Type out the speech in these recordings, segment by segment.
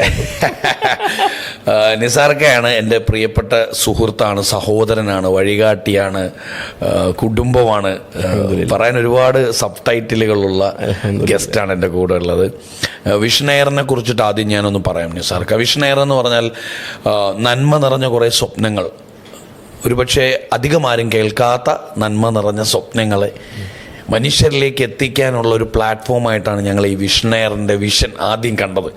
നിസാർക്കയാണ് എന്റെ പ്രിയപ്പെട്ട സുഹൃത്താണ് സഹോദരനാണ് വഴികാട്ടിയാണ് കുടുംബമാണ്. പറയാൻ ഒരുപാട് സബ് ടൈറ്റിലുകളുള്ള ഗസ്റ്റാണ് എന്റെ കൂടെ ഉള്ളത്. വിഷ്ണയറിനെ കുറിച്ചിട്ട് ആദ്യം ഞാനൊന്ന് പറയാം നിസാർക്ക. വിഷ്ണയർ എന്ന് പറഞ്ഞാൽ നന്മ നിറഞ്ഞ കുറേ സ്വപ്നങ്ങൾ. ഒരുപക്ഷെ അധികം ആരും കേൾക്കാത്ത നന്മ നിറഞ്ഞ സ്വപ്നങ്ങളെ മനുഷ്യരിലേക്ക് എത്തിക്കാനുള്ള ഒരു പ്ലാറ്റ്ഫോമായിട്ടാണ് ഞങ്ങൾ ഈ വിഷ്ണയറിന്റെ വിഷൻ ആദ്യം കണ്ടത്.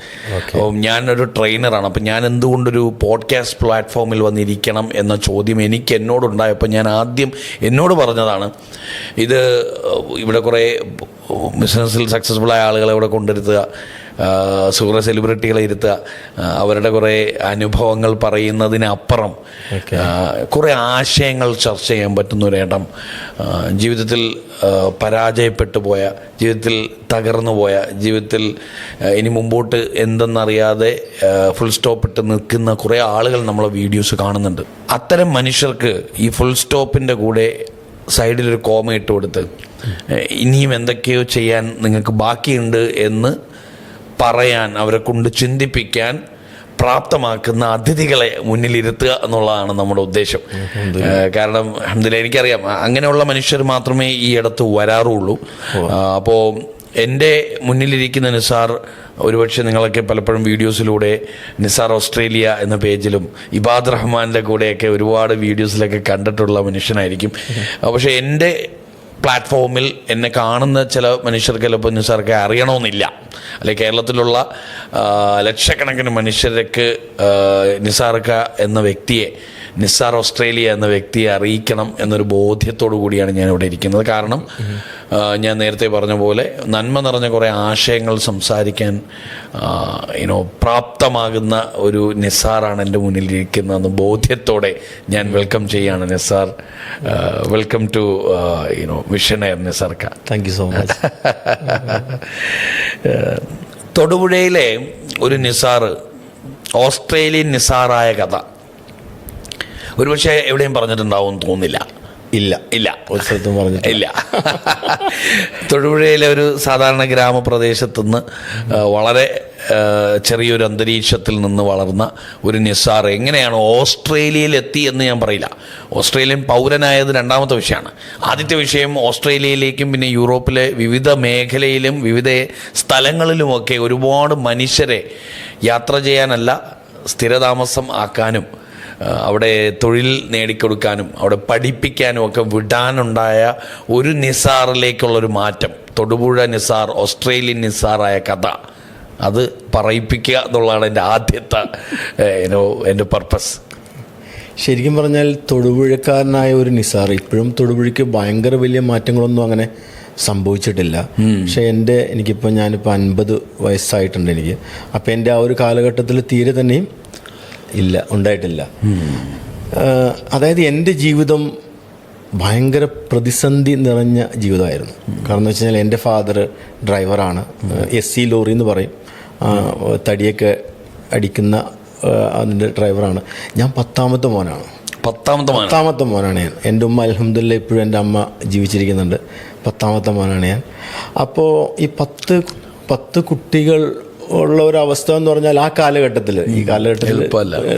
ഞാനൊരു ട്രെയിനറാണ്. അപ്പം ഞാൻ എന്തുകൊണ്ടൊരു പോഡ്കാസ്റ്റ് പ്ലാറ്റ്ഫോമിൽ വന്നിരിക്കണം എന്ന ചോദ്യം എനിക്ക് എന്നോടുണ്ടായപ്പോൾ ഞാൻ ആദ്യം എന്നോട് പറഞ്ഞതാണ് ഇത് ഇവിടെ കുറേ ബിസിനസ്സിൽ സക്സസ്ഫുൾ ആയ ആളുകളെ ഇവിടെ കൊണ്ടിരുത്തുക സുഹൃ സെലിബ്രിറ്റികളെ ഇരുത്തുക. അവരുടെ കുറേ അനുഭവങ്ങൾ പറയുന്നതിനപ്പുറം കുറേ ആശയങ്ങൾ ചർച്ച ചെയ്യാൻ പറ്റുന്ന ഒരിടം ജീവിതത്തിൽ പരാജയപ്പെട്ടു പോയ ജീവിതത്തിൽ തകർന്നു പോയ ജീവിതത്തിൽ ഇനി മുമ്പോട്ട് എന്തെന്നറിയാതെ ഫുൾ സ്റ്റോപ്പ് ഇട്ട് നിൽക്കുന്ന കുറേ ആളുകൾ നമ്മളെ വീഡിയോസ് കാണുന്നുണ്ട്. അത്തരം മനുഷ്യർക്ക് ഈ ഫുൾ സ്റ്റോപ്പിന്റെ കൂടെ സൈഡിലൊരു കോമ ഇട്ട് കൊടുത്ത് ഇനിയും എന്തൊക്കെയോ ചെയ്യാൻ നിങ്ങൾക്ക് ബാക്കിയുണ്ട് എന്ന് പറയാൻ അവരെ കൊണ്ട് ചിന്തിപ്പിക്കാൻ പ്രാപ്തമാക്കുന്ന അതിഥികളെ മുന്നിലിരുത്തുക എന്നുള്ളതാണ് നമ്മുടെ ഉദ്ദേശം. കാരണം അഹമ്മദില്ല എനിക്കറിയാം അങ്ങനെയുള്ള മനുഷ്യർ മാത്രമേ ഈ ഇടത്ത് വരാറുള്ളൂ. അപ്പോൾ എന്റെ മുന്നിലിരിക്കുന്ന നിസാർ ഒരുപക്ഷെ നിങ്ങളൊക്കെ പലപ്പോഴും വീഡിയോസിലൂടെ നിസാർ ഓസ്ട്രേലിയ എന്ന പേജിലും ഇബാദ് റഹ്മാന്റെ കൂടെയൊക്കെ ഒരുപാട് വീഡിയോസിലൊക്കെ കണ്ടിട്ടുള്ള മനുഷ്യനായിരിക്കും. പക്ഷേ എന്റെ പ്ലാറ്റ്ഫോമിൽ എന്നെ കാണുന്ന ചില മനുഷ്യർക്ക് ചിലപ്പോൾ നിസാർക്ക് അറിയണമെന്നില്ല. അല്ലെ കേരളത്തിലുള്ള ലക്ഷക്കണക്കിന് മനുഷ്യർക്ക് നിസാർക്ക എന്ന വ്യക്തിയെ നിസാർ ഓസ്ട്രേലിയ എന്ന വ്യക്തിയെ അറിയിക്കണം എന്നൊരു ബോധ്യത്തോടു കൂടിയാണ് ഞാൻ ഇവിടെ ഇരിക്കുന്നത്. കാരണം ഞാൻ നേരത്തെ പറഞ്ഞ പോലെ നന്മ നിറഞ്ഞ കുറേ ആശയങ്ങൾ സംസാരിക്കാൻ യുനോ പ്രാപ്തമാകുന്ന ഒരു നിസാറാണ് എന്റെ മുന്നിലിരിക്കുന്നതെന്ന് ബോധ്യത്തോടെ ഞാൻ വെൽക്കം ചെയ്യാണ് നിസാർ. വെൽക്കം ടു യുനോ വിഷനയർ നിസാർക്ക താങ്ക് യു സോ മച്ച് തൊടുപുഴയിലെ ഒരു നിസാർ ഓസ്ട്രേലിയൻ നിസാറായ കഥ. ഒരുപക്ഷെ എവിടെയും പറഞ്ഞിട്ടുണ്ടാവും തോന്നില്ല ഇല്ല. ഇല്ല. ഒരു സ്ഥലത്തും പറഞ്ഞിട്ടില്ല. ഇല്ല. തൊടുപുഴയിലെ ഒരു സാധാരണ ഗ്രാമപ്രദേശത്തു നിന്ന് വളരെ ചെറിയൊരു അന്തരീക്ഷത്തിൽ നിന്ന് വളർന്ന ഒരു നിസാർ എങ്ങനെയാണ് ഓസ്ട്രേലിയയിൽ എത്തി എന്ന് ഞാൻ പറയില്ല. ഓസ്ട്രേലിയൻ പൗരനായത് രണ്ടാമത്തെ വിഷയമാണ്. ആദ്യത്തെ വിഷയം ഓസ്ട്രേലിയയിലേക്കും പിന്നെ യൂറോപ്പിലെ വിവിധ മേഖലയിലും വിവിധ സ്ഥലങ്ങളിലുമൊക്കെ ഒരുപാട് മനുഷ്യരെ യാത്ര ചെയ്യാനല്ല സ്ഥിരതാമസം ആക്കാനും അവിടെ തൊഴിൽ നേടിക്കൊടുക്കാനും അവിടെ പഠിപ്പിക്കാനും ഒക്കെ വിടാനുണ്ടായ ഒരു നിസാറിലേക്കുള്ളൊരു മാറ്റം. തൊടുപുഴ നിസാർ ഓസ്ട്രേലിയൻ നിസാറായ കഥ. അത് പറയിപ്പിക്കുക എന്നുള്ളതാണ് എന്റെ ആദ്യത്തെ ഏനോ എന്റെ പർപ്പസ് ശരിക്കും പറഞ്ഞാൽ തൊടുപുഴക്കാരനായ ഒരു നിസാർ ഇപ്പോഴും തൊടുപുഴയ്ക്ക് ഭയങ്കര വലിയ മാറ്റങ്ങളൊന്നും അങ്ങനെ സംഭവിച്ചിട്ടില്ല. പക്ഷെ എന്റെ എനിക്കിപ്പോൾ ഞാനിപ്പോൾ അൻപത് വയസ്സായിട്ടുണ്ട് എനിക്ക്. അപ്പോൾ എന്റെ ആ ഒരു കാലഘട്ടത്തിൽ തീരെ തന്നെയും ഇല്ല ഉണ്ടായിട്ടില്ല. അതായത് എന്റെ ജീവിതം ഭയങ്കര പ്രതിസന്ധി നിറഞ്ഞ ജീവിതമായിരുന്നു. കാരണം എന്ന് വെച്ചാൽ കഴിഞ്ഞാൽ എന്റെ ഫാദർ ഡ്രൈവറാണ് എസ് സി ലോറി എന്ന് പറയും. തടിയൊക്കെ അടിക്കുന്ന അതിന്റെ ഡ്രൈവറാണ് ഞാൻ പത്താമത്തെ മോനാണ്. പത്താമത്തെ പത്താമത്തെ മോനാണ് ഞാൻ. എന്റെ ഉമ്മ അലഹമ്മദില്ല ഇപ്പോഴും എന്റെ അമ്മ ജീവിച്ചിരിക്കുന്നുണ്ട്. പത്താമത്തെ മോനാണ് ഞാൻ. അപ്പോൾ ഈ പത്ത് പത്ത് കുട്ടികൾ ഉള്ള ഒരു അവസ്ഥ എന്ന് പറഞ്ഞാൽ ആ കാലഘട്ടത്തിൽ ഈ കാലഘട്ടത്തിൽ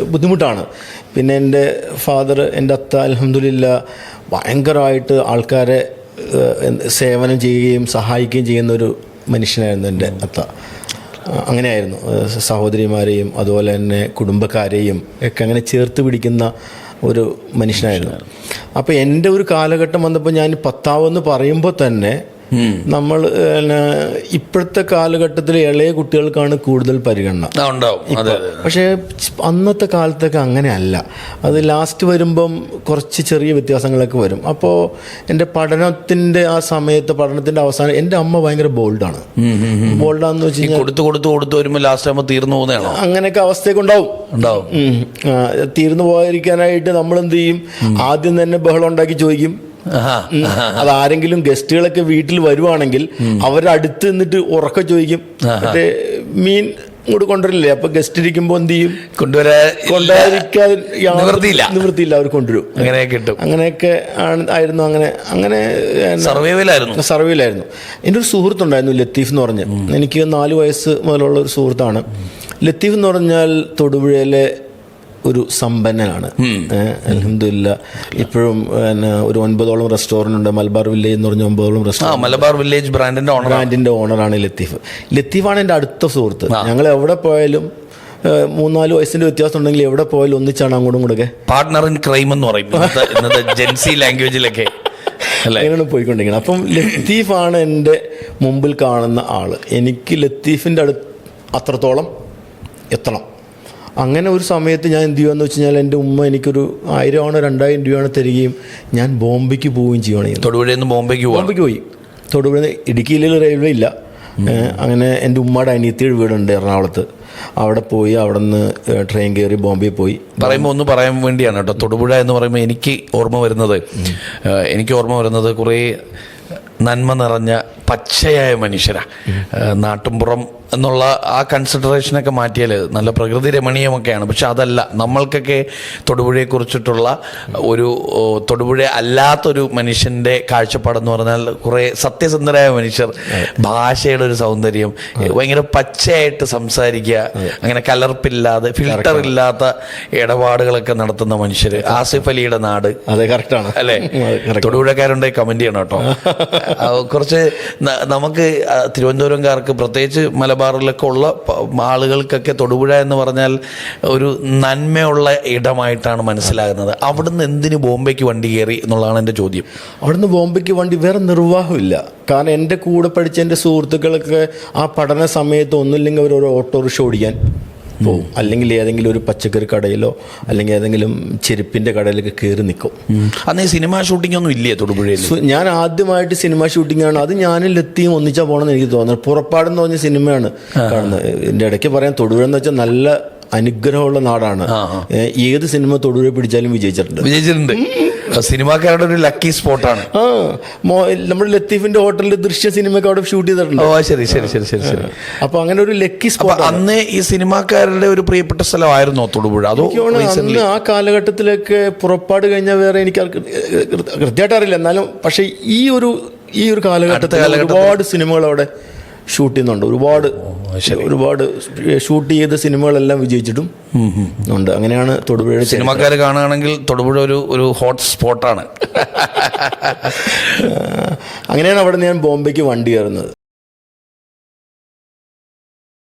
ബുദ്ധിമുട്ടാണ്. പിന്നെ എന്റെ ഫാദർ എന്റെ അത്ത അലഹമ്മദില്ല ഭയങ്കരമായിട്ട് ആൾക്കാരെ സേവനം ചെയ്യുകയും സഹായിക്കുകയും ചെയ്യുന്ന ഒരു മനുഷ്യനായിരുന്നു എന്റെ അത്ത. അങ്ങനെയായിരുന്നു. സഹോദരിമാരെയും അതുപോലെ തന്നെ കുടുംബക്കാരെയും ഒക്കെ അങ്ങനെ ചേർത്ത് പിടിക്കുന്ന ഒരു മനുഷ്യനായിരുന്നു. അപ്പോൾ എന്റെ ഒരു കാലഘട്ടം വന്നപ്പോൾ ഞാൻ പത്താവെന്ന് പറയുമ്പോൾ തന്നെ നമ്മൾ ഇപ്പോഴത്തെ കാലഘട്ടത്തിൽ ഇളയ കുട്ടികൾക്കാണ് കൂടുതൽ പരിഗണന. പക്ഷേ അന്നത്തെ കാലത്തൊക്കെ അങ്ങനെയല്ല. അത് ലാസ്റ്റ് വരുമ്പം കുറച്ച് ചെറിയ വ്യത്യാസങ്ങളൊക്കെ വരും. അപ്പോൾ എന്റെ പഠനത്തിന്റെ ആ സമയത്ത് പഠനത്തിന്റെ അവസാനം എന്റെ അമ്മ ഭയങ്കര ബോൾഡാണ് ബോൾഡാന്ന് വെച്ച് കഴിഞ്ഞാൽ കൊടുത്തു കൊടുത്തു കൊടുത്തു വരുമ്പോൾ ലാസ്റ്റ് ആകുമ്പോൾ തീർന്നു പോകുന്നതാണോ? അങ്ങനെയൊക്കെ അവസ്ഥയൊക്കെ ഉണ്ടാവും. ഉണ്ടാവും. തീർന്നു പോകാതിരിക്കാനായിട്ട് നമ്മൾ എന്ത് ചെയ്യും ആദ്യം തന്നെ ബഹളം ഉണ്ടാക്കി ചോദിക്കും. അത് ആരെങ്കിലും ഗസ്റ്റുകളൊക്കെ വീട്ടിൽ വരുവാണെങ്കിൽ അവരടുത്ത് അടുത്ത് നിന്നിട്ട് ഉറക്ക ചോദിക്കും. മറ്റേ മീൻ ഇങ്ങോട്ട് കൊണ്ടുവരില്ലേ? അപ്പൊ ഗസ്റ്റ് ഇരിക്കുമ്പോ എന്ത് ചെയ്യും? കൊണ്ടുവരാ കൊണ്ടുവരാതിരിക്കാൻ നിവൃത്തിയില്ല. നിവൃത്തിയില്ല. അവർ കൊണ്ടുവരും. അങ്ങനെ കിട്ടും. അങ്ങനെയൊക്കെ ആണ് ആയിരുന്നു. അങ്ങനെ അങ്ങനെ സർവൈവലായിരുന്നു. സർവൈവലായിരുന്നു. എന്റെ ഒരു സുഹൃത്തുണ്ടായിരുന്നു ലത്തീഫ് എന്ന് പറഞ്ഞ്. എനിക്ക് നാല് വയസ്സ് മുതലുള്ള ഒരു സുഹൃത്താണ്. ലത്തീഫ് എന്ന് പറഞ്ഞാൽ തൊടുപുഴയിലെ ഒരു സമ്പന്നനാണ്. അലഹമില്ല ഇപ്പോഴും പിന്നെ ഒരു ഒൻപതോളം റെസ്റ്റോറന്റ് ഉണ്ട് മലബാർ വില്ലേജ് എന്ന് പറഞ്ഞ ഒമ്പതോളം റെസ്റ്റോറന്റ് മലബാർ വില്ലേജ് ബ്രാൻഡിന്റെ ഓണർ ബ്രാൻഡിന്റെ ഓണറാണ് ലത്തീഫ്. ലത്തീഫാണ് എന്റെ അടുത്ത സുഹൃത്ത്. ഞങ്ങൾ എവിടെ പോയാലും മൂന്നാൽ വയസ്സിന്റെ വ്യത്യാസം ഉണ്ടെങ്കിൽ എവിടെ പോയാലും ഒന്നിച്ചാണ് അങ്ങോട്ടും കൂടെ പാർട്ട്ണർ ഇൻ ക്രൈം എന്ന് പറയും. ഇന്നത്തെ ജെൻസി ലാംഗ്വേജിലൊക്കെ അങ്ങനെയാണ് പോയിക്കൊണ്ടിരിക്കുന്നത്. അപ്പം ലത്തീഫാണ് എന്റെ മുമ്പിൽ കാണുന്ന ആൾ. എനിക്ക് ലത്തീഫിന്റെ അടുത്ത് അത്രത്തോളം എത്തണം. അങ്ങനെ ഒരു സമയത്ത് ഞാൻ എന്ത് ചെയ്യുമെന്ന് വെച്ച് കഴിഞ്ഞാൽ എന്റെ ഉമ്മ എനിക്കൊരു ആയിരമാണോ രണ്ടായിരം രൂപയാണോ തരികയും ഞാൻ ബോംബെക്ക് പോവുകയും ചെയ്യുകയാണ് തൊടുപുഴയിൽ നിന്ന് ബോംബെക്ക് ബോംബെക്ക് പോയി. തൊടുപുഴ ഇടുക്കിയിൽ റെയിൽവേ ഇല്ല. അങ്ങനെ എന്റെ ഉമ്മയുടെ അനിയത്തിയുടെ വീടുണ്ട് എറണാകുളത്ത്. അവിടെ പോയി അവിടെ നിന്ന് ട്രെയിൻ കയറി ബോംബെ പോയി. പറയുമ്പോൾ ഒന്ന് പറയാൻ വേണ്ടിയാണ് കേട്ടോ. തൊടുപുഴ എന്ന് പറയുമ്പോൾ എനിക്ക് ഓർമ്മ വരുന്നത്. എനിക്ക് ഓർമ്മ വരുന്നത് കുറേ നന്മ നിറഞ്ഞ പച്ചയായ മനുഷ്യരാ. ഏഹ്, നാട്ടുംപുറം എന്നുള്ള ആ കൺസിഡറേഷനൊക്കെ മാറ്റിയാൽ നല്ല പ്രകൃതി രമണീയമൊക്കെയാണ്. പക്ഷെ അതല്ല നമ്മൾക്കൊക്കെ തൊടുപുഴയെക്കുറിച്ചിട്ടുള്ള ഒരു തൊടുപുഴ അല്ലാത്തൊരു മനുഷ്യന്റെ കാഴ്ചപ്പാടെന്ന് പറഞ്ഞാൽ കുറേ സത്യസന്ധരായ മനുഷ്യർ ഭാഷയുടെ ഒരു സൗന്ദര്യം ഭയങ്കര പച്ചയായിട്ട് സംസാരിക്കുക അങ്ങനെ കലർപ്പില്ലാതെ ഫിൽട്ടർ ഇല്ലാത്ത ഇടപാടുകളൊക്കെ നടത്തുന്ന മനുഷ്യർ ആസിഫ് അലിയുടെ നാട്. അതെ കറക്റ്റാണ് അല്ലേ? തൊടുപുഴക്കാരുണ്ടെങ്കിൽ കമന്റ് ചെയ്യണം കേട്ടോ. കുറച്ച് നമുക്ക് തിരുവനന്തപുരംകാർക്ക് പ്രത്യേകിച്ച് മലബാറിലൊക്കെ ഉള്ള ആളുകൾക്കൊക്കെ തൊടുപുഴ എന്ന് പറഞ്ഞാൽ ഒരു നന്മയുള്ള ഇടമായിട്ടാണ് മനസ്സിലാകുന്നത്. അവിടുന്ന് എന്തിന് ബോംബെക്ക് വണ്ടി കയറി എന്നുള്ളതാണ് എന്റെ ചോദ്യം. അവിടുന്ന് ബോംബെക്ക് വണ്ടി വേറെ നിർവാഹമില്ല കാരണം എന്റെ കൂടെ പഠിച്ച എന്റെ സുഹൃത്തുക്കളൊക്കെ ആ പഠന സമയത്ത് ഒന്നുമില്ലെങ്കിൽ അവർ ഒരു ഓട്ടോറിക്ഷ ഓടിക്കാൻ. പോകും അല്ലെങ്കിൽ ഏതെങ്കിലും ഒരു പച്ചക്കറി കടയിലോ അല്ലെങ്കിൽ ഏതെങ്കിലും ചെരുപ്പിന്റെ കടയിലൊക്കെ കയറി നിൽക്കും. അന്ന് ഈ സിനിമ ഷൂട്ടിംഗ് ഒന്നും ഇല്ലേ തൊടുപുഴയിൽ? ഞാൻ ആദ്യമായിട്ട് സിനിമ ഷൂട്ടിംഗ് ആണ് അത് ഞാനും ലത്തിയും ഒന്നിച്ചാ പോകണമെന്ന് എനിക്ക് തോന്നുന്നത് പുറപ്പാടെന്ന് പറഞ്ഞ സിനിമയാണ് കാണുന്നത്. എന്റെ ഇടയ്ക്ക് പറയാൻ തൊടുപുഴ എന്ന് വെച്ചാൽ നല്ല അനുഗ്രഹമുള്ള നാടാണ്. ഏത് സിനിമ തൊടുപുഴ പിടിച്ചാലും വിജയിച്ചിട്ടുണ്ട്. വിജയിച്ചിട്ടുണ്ട്. സിനിമാക്കാരുടെ ഒരു ലക്കി സ്പോട്ടാണ് നമ്മുടെ ലത്തീഫിന്റെ ഹോട്ടലിൽ ദൃശ്യ സിനിമയൊക്കെ അവിടെ ഷൂട്ട് ചെയ്തിട്ടുണ്ട്. ഓ ശരി ശരി ശരി ശരി ശരി. അപ്പൊ അങ്ങനെ ഒരു ലക്കി സ്പോട്ട് അന്ന് ഈ സിനിമാക്കാരുടെ ഒരു പ്രിയപ്പെട്ട സ്ഥലമായിരുന്നു തൊടുപുഴ. അതോ അന്ന് ആ കാലഘട്ടത്തിലൊക്കെ പുറപ്പാട് കഴിഞ്ഞാൽ വേറെ എനിക്ക് കൃത്യമായിട്ട് അറിയില്ല. എന്നാലും പക്ഷെ ഈ ഒരു ഈ ഒരു കാലഘട്ടത്തിൽ- ഒരുപാട് സിനിമകൾ അവിടെ ഷൂട്ട് ചെയ്യുന്നുണ്ട്. ഒരുപാട് ഒരുപാട് ഷൂട്ട് ചെയ്ത സിനിമകളെല്ലാം വിജയിച്ചിട്ടും ഉണ്ട്. അങ്ങനെയാണ് തൊടുപുഴ സിനിമക്കാർ കാണുകയാണെങ്കിൽ തൊടുപുഴ ഒരു ഒരു ഹോട്ട് സ്പോട്ടാണ് അങ്ങനെയാണ് അവിടെ ഞാൻ ബോംബെക്ക് വണ്ടി കയറുന്നത്.